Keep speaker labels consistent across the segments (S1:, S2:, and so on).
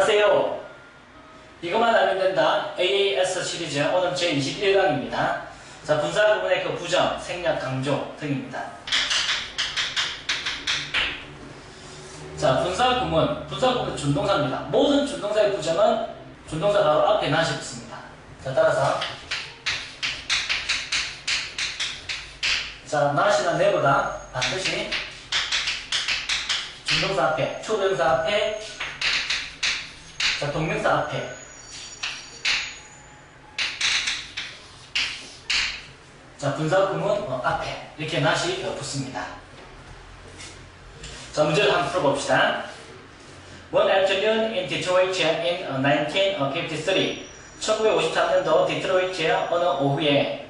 S1: 안녕하세요. 이것만 알면 된다. AAS 시리즈 오늘 제 21강입니다. 자, 분사 구문의 그 부정, 생략, 강조 등입니다. 자, 분사 구문. 분사 구문은 준동사입니다. 모든 준동사의 부정은 준동사 바로 앞에 나시 붙습니다. 자, 따라서 자, 나시나 내보다 반드시 준동사 앞에, 초동사 앞에, 자, 동명사 앞에. 자, 분사구문 어, 앞에. 이렇게 낫이 어, 붙습니다. 자, 문제를 한번 풀어봅시다. One afternoon in Detroit in uh, 1953. 1953년도 디트로이트의 어느 오후에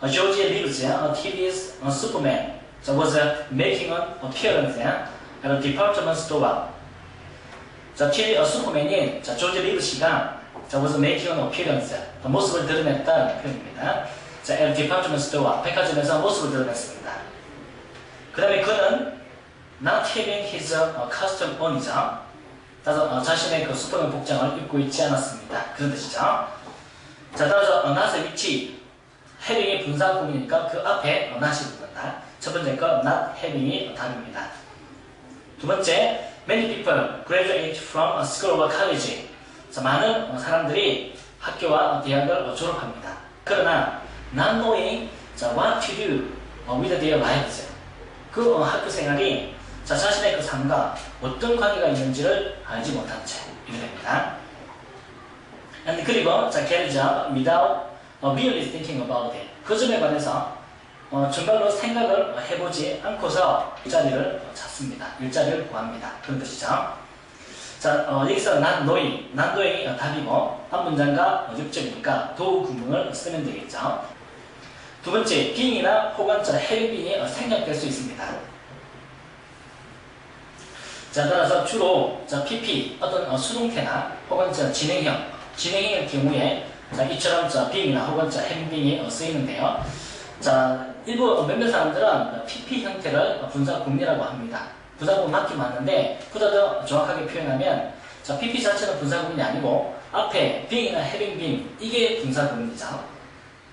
S1: uh, George Reeves, uh, TV's uh, Superman, was uh, making an appearance uh, at a department store. 자, TV 어, 슈퍼맨이 자, 조지 리브 씨가 자, was making an appearance. 자, 모습을 드러냈다는 표현입니다. 자, at department store. 백화점에서 모습을 드러냈습니다. 그 다음에 그는 not having his uh, costume on이죠. 따라서 어, 자신의 그 슈퍼맨 복장을 입고 있지 않았습니다. 그런 뜻이죠. 자, 따라서 어, not의 위치. having이 분사 구문이니까 그 앞에 어, not이 붙는다. 첫 번째 거 not having이 답입니다. 두 번째, many people graduate from a school or college. 자, 많은 어, 사람들이 학교와 어, 대학을 어, 졸업합니다. 그러나 not knowing 자, what to do 어, with their lives. 그 어, 학교 생활이 자, 자신의 그 삶과 어떤 관계가 있는지를 알지 못한 채 이렇게 됩니다. And 그리고 자, get a job without uh, really thinking about it. 그 점에 관해서 어, 정말로 생각을 해보지 않고서 일자리를 찾습니다. 일자리를 구합니다. 그런 뜻이죠. 자, 어, 여기서 난 노잉, 난 노잉이 어, 답이고 한 문장과 어, 역적이니까 도우 구문을 쓰면 되겠죠. 두 번째, 빙이나 호관자 해빙이 어, 생략될 수 있습니다. 자, 따라서 주로 자, PP 어떤 어, 수동태나 혹은 저 진행형, 진행형의 경우에 자, 이처럼 자, 빙이나 혹은 자, 해빙이 어, 쓰이는데요. 자, 일부 몇몇 사람들은 PP 형태를 분사구문이라고 합니다. 분사구문 맞긴 맞는데 보다 더 정확하게 표현하면 자, PP 자체는 분사구문이 아니고 앞에 being이나 having been 이게 분사구문이죠.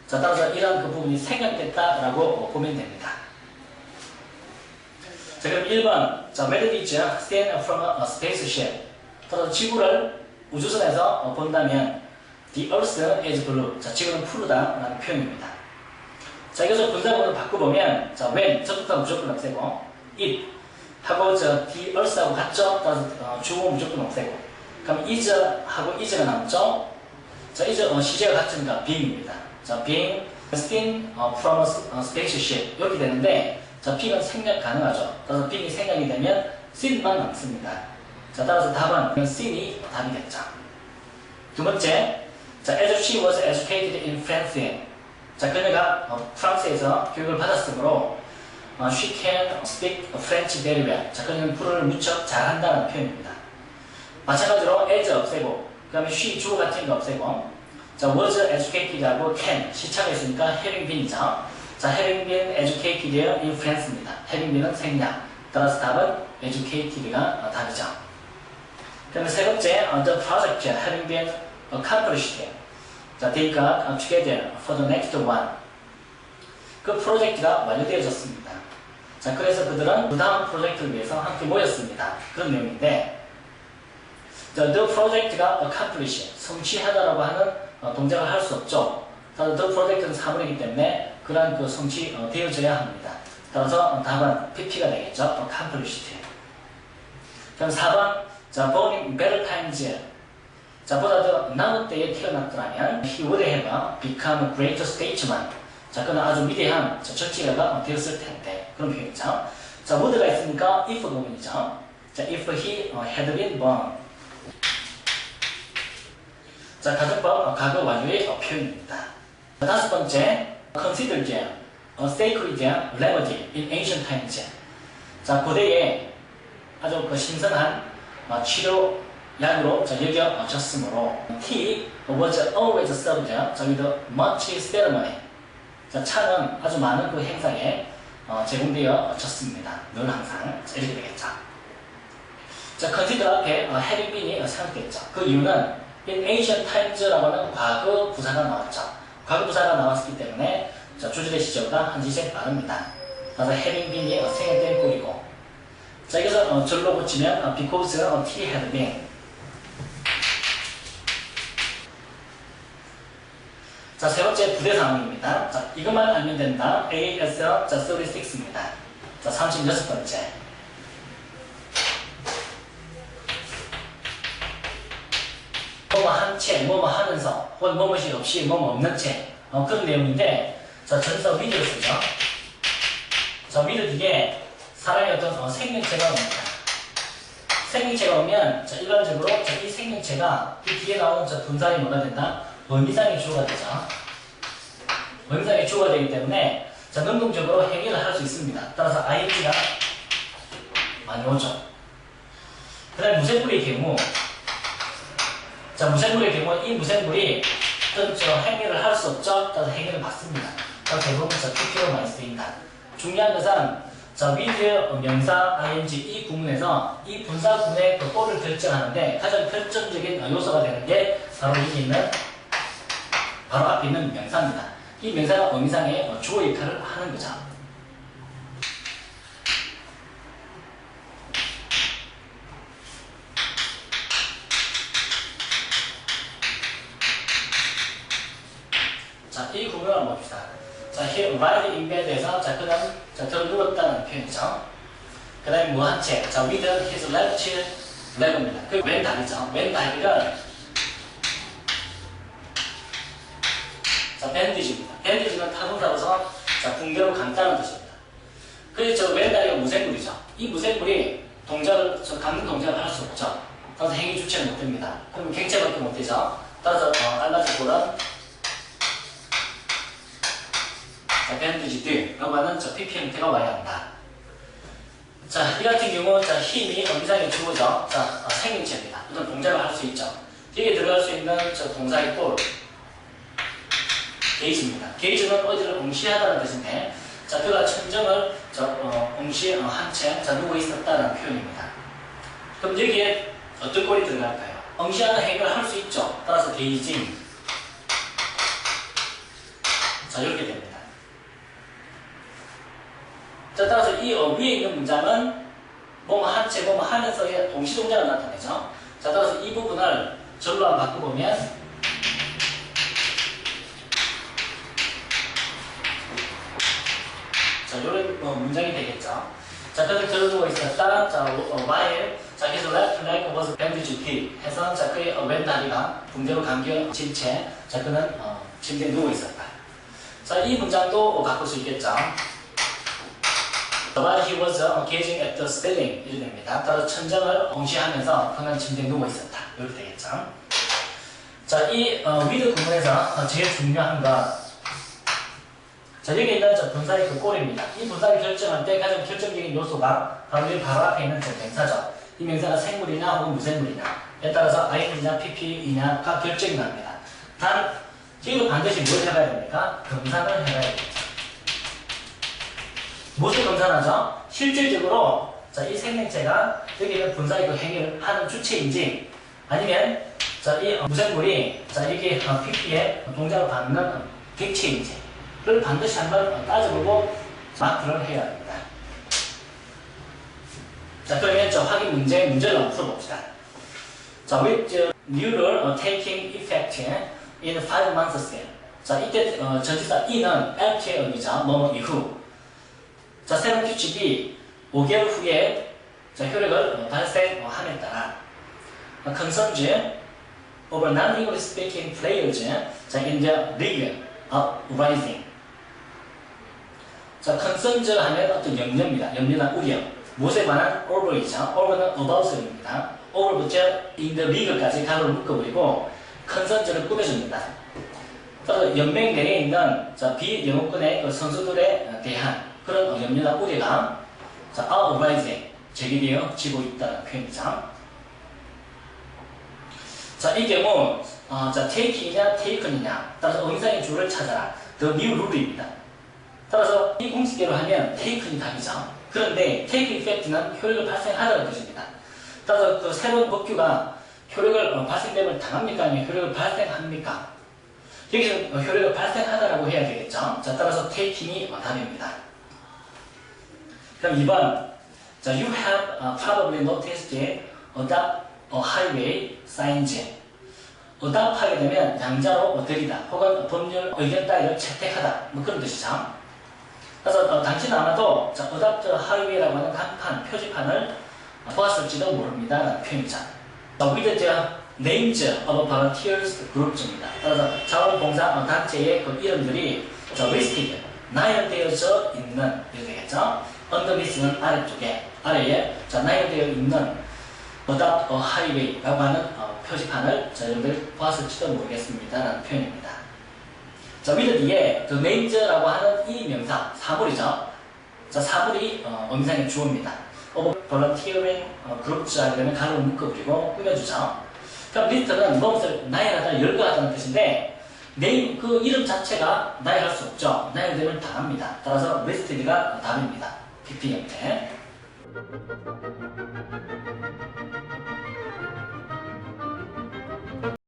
S1: 자, 따라서 이러한 그 부분이 생략됐다라고 보면 됩니다. 자, 그럼 1번. 자, did you stand from a spaceship? 따라서 지구를 우주선에서 어, 본다면 the earth is blue. 자, 지구는 푸르다 라는 표현입니다. 자, 이것을 분사구문을 바꿔보면, 자, when, 접속사 무조건 없애고, it, 하고, 저, the earth하고 같죠? 어, 주어 무조건 없애고. 그럼 is 하고 is가 남죠? 자, is, 어, 시제가 같으니까 being입니다. 자, being seen 어, from a spaceship. 이렇게 되는데, 자, being은 생략 가능하죠. 따라서 being이 생략이 되면 seen만 남습니다. 자, 따라서 답은 seen이 답이겠죠. 두 번째, 자, as she was educated in France. 자, 그녀가 어, 프랑스에서 교육을 받았으므로 어, she can speak French very well. 자, 그녀는 불어를 무척 잘한다는 표현입니다. 마찬가지로 as 없애고 그 다음에 she 주어 같은 거 없애고 자, was educated하고 can 시차가 있으니까 having been이죠. 자, having been educated in France입니다. having been은 생략. 따라서 답은 educated가 어, 답이죠. 그 다음에 세 번째, 어, the project having been accomplished. 자, they got together for the next one. 그 프로젝트가 완료되어졌습니다. 자, 그래서 그들은 그 다음 프로젝트를 위해서 함께 모였습니다. 그런 내용인데, 자, the project가 accomplish, 성취하다라고 하는 어, 동작을 할 수 없죠. 따라서 the project는 사물이기 때문에 그러한 그 성취 어, 되어져야 합니다. 따라서 어, 답은 PP가 되겠죠. accomplished. 그럼 4번, 자, born in better times. 자, 보다 더 나은 때에 태어났더라면 he would have become a great statesman. 자, 그는 아주 위대한 자, 정치가가 되었을 텐데 그런 표현이죠. 자, would가 있으니까 if 부분이죠. 자, if he uh, had been born. 자, 가정법 어, 과거 완료의 어, 표현입니다. 자, 다섯 번째, considered a sacred remedy in ancient times. 자, 고대에 아주 그 신선한 어, 치료 약으로 자, 여겨졌으므로 tea was always served 자, with much ceremony. 자, 차는 아주 많은 그 행사에 어, 제공되어 졌습니다. 늘 항상 자, 이렇게 되겠죠. 자, consider 앞에 어, having been이 어, 생각됐죠. 그 이유는 in ancient times라고 하는 과거 부사가 나왔죠. 과거 부사가 나왔기 때문에 자, 주절의 시제보다 한 시제 빠릅니다. 그래서 having been이 어, 생략된 꼴이고 자, 여기서 어, 절로 붙이면 어, because 어, t had been 자, 세 번째 부대 상황입니다. 자, 이것만 알면 된다. AS 자, 36입니다. 자, 36번째. 뭐뭐 한 채, 뭐뭐 하면서, 혹은 뭐뭐시 없이, 뭐뭐 없는 채. 어, 그런 내용인데, 자, 전사 위드를 쓰죠. 자, 위드 뒤에 사람의 어떤 어, 생명체가 옵니다. 생명체가 오면, 자, 일반적으로 자, 이 생명체가 이 뒤에 나오는 저 분사이 뭐가 된다? 원미상의 주어가 되죠. 원미상의 주어가 되기 때문에, 자, 능동적으로 행위를 할수 있습니다. 따라서 ing가 많이 오죠. 그 다음에 무생물의 경우, 자, 무생물의 경우 이 무생물이 어떤 저 행위를 할 수 없죠? 따라서 행위를 받습니다. 따라서 대부분 저 PP로 많이 쓰인다. 중요한 것은 자, with 명사 ing 이 구문에서 이 분사 구문의 그 꼴을 결정하는데 가장 결정적인 요소가 되는 게 바로 여기 있는 바로 앞에 있는 명사입니다. 이 명사가 어미상의 어, 주어 역할을 하는 거죠. 자, 이 한번 봅시다. 자, here lie in bed에서 자, 그 다음 자, 들어 누웠다는 표현이죠. 그 다음에 무한 채. 자, with his left leg입니다. 그 왼 다리죠. 왼 다리를 자, 밴디지입니다. 밴디지는 타동사로서 자, 붕대로 감다는 뜻입니다. 그래서 저 왼다리가 무생물이죠. 이 무생물이 동작을, 저 감는 동작을 할 수 없죠. 따라서 행위 주체는 못 됩니다. 그러면 객체밖에 못 되죠. 따라서 어, 알라지보다 자, 밴드지드라고 하는 저 PP 형태가 와야 한다. 자, 이 같은 경우 자, 힘이 엄상의 주어죠. 자, 어, 생명체입니다. 어떤 동작을 할 수 있죠. 여기에 들어갈 수 있는 저 동작의 꼴 게이지입니다. 게이지는 어디를 응시하다는 뜻인데, 자, 그가 천정을 저, 어, 응시 어, 한채 자, 누워 있었다는 표현입니다. 그럼 여기에 어떤 꼴이 들어갈까요? 응시하는 행위를 할 수 있죠. 따라서 게이징. 자, 이렇게 됩니다. 자, 따라서 이 어, 위에 있는 문장은 뭐뭐 한 채, 뭐뭐 하면서의 동시동작을 나타내죠. 자, 따라서 이 부분을 절로 한번 바꿔보면 자, 이런 어, 문장이 되겠죠. 자, 그를 들어주고 있었다. 자, 어, while 자, his left leg was bandaged deep. 해서 자, 그의 어, 왼 다리가 붕대로 감겨진 채, 자, 그는 어, 침대에 누워 있었다. 자, 이 문장도 어, 바꿀 수 있겠죠. While he was uh, gazing at the ceiling 이렇게 됩니다. 따라서 천장을 응시하면서 그는 침대에 누워 있었다. 이렇게 되겠죠. 자, 이 어, with 구문에서 어, 제일 중요한 건 자, 여기 있는 저 분사의 그 꼴입니다. 이 분사를 결정할 때 가장 결정적인 요소가 바로 이 바로 앞에 있는 저 명사죠. 이 명사가 생물이냐 혹은 무생물이냐에 따라서 ing이냐 pp이냐가 결정이 납니다. 단, 지금 반드시 뭘 해봐야 됩니까? 검사를 해봐야 됩니다. 무엇을 검사하죠? 실질적으로 자, 이 생명체가 여기 있는 분사의 그 행위를 하는 주체인지 아니면 자, 이 어, 무생물이 자, 이게 어, pp의 동작을 받는 객체인지 그걸 반드시 한번 따져보고 마크를 해야 합니다. 자, 그러면 저 확인 문제, 문제를 한번 풀어봅시다. 자, with the neural uh, taking effect in five months. 자, 이때 어, 전치사 e는 after의 의미죠. 뭐뭐 이후. 자, 새로운 규칙이 5개월 후에 자, 효력을 어, 발생함에 따라 어, concerns over non-English speaking players 자, in the region of rising. 자, concerns 하면 어떤 염려입니다. 염려나 우려. 무엇에 관한 over이죠. over는 about입니다. over부터 in the league까지 가로를 묶어버리고 concerns를 꾸며줍니다. 따라서 연맹 내에 있는 자, 비영어권의 그 선수들에 대한 그런 염려나 우려가 자, are rising 제기되어 지고 있다는 표현이죠. 자, 이 경우 어, 자, take이냐 taken이냐 따라서 의상의 주를 찾아라. the new rule입니다. 따라서 이 공식대로 하면 taken이 답이죠. 그런데 take effect는 효력을 발생하다는 뜻입니다. 따라서 그 새로운 법규가 효력을 어, 발생됨을 당합니까? 아니면 효력을 발생합니까? 여기서 어, 효력을 발생하다라고 해야 되겠죠. 자, 따라서 taking이 어, 답입니다. 그럼 2번. 자, you have uh, probably noticed it adopt a highway signs. adopt 하게 되면 양자로 들이다 혹은 법률 의견 따위를 채택하다 뭐 그런 뜻이죠. 그래서 어, 당신은 아마도 자, adopt highway라고 하는 간판, 표지판을 어, 보았을지도 모릅니다. 라는 표현이죠. 자, with the names of volunteers group입니다. 따라서 자원봉사 어, 단체의 그 이름들이 자, listed, 나열되어져 있는 이렇게 되겠죠. underneath는 아래쪽에, 아래에 자, 나열되어 있는 a highway라고 하는 어, 표지판을 자, 여러분들 보았을지도 모르겠습니다. 라는 표현입니다. 자, with 뒤에 the names라고 하는 이 명사, 사물이죠. 자, 사물이 어, 어미상의 주어입니다. of volunteering 어, groups 하게 되면 가로 묶어버리고 꾸며주죠. 그럼 리스트는 무엇을 나열하다, 열거하다는 뜻인데 네임 그 이름 자체가 나열할 수 없죠. 나열되면 당합니다. 따라서 리스트가 답입니다. PP 형태.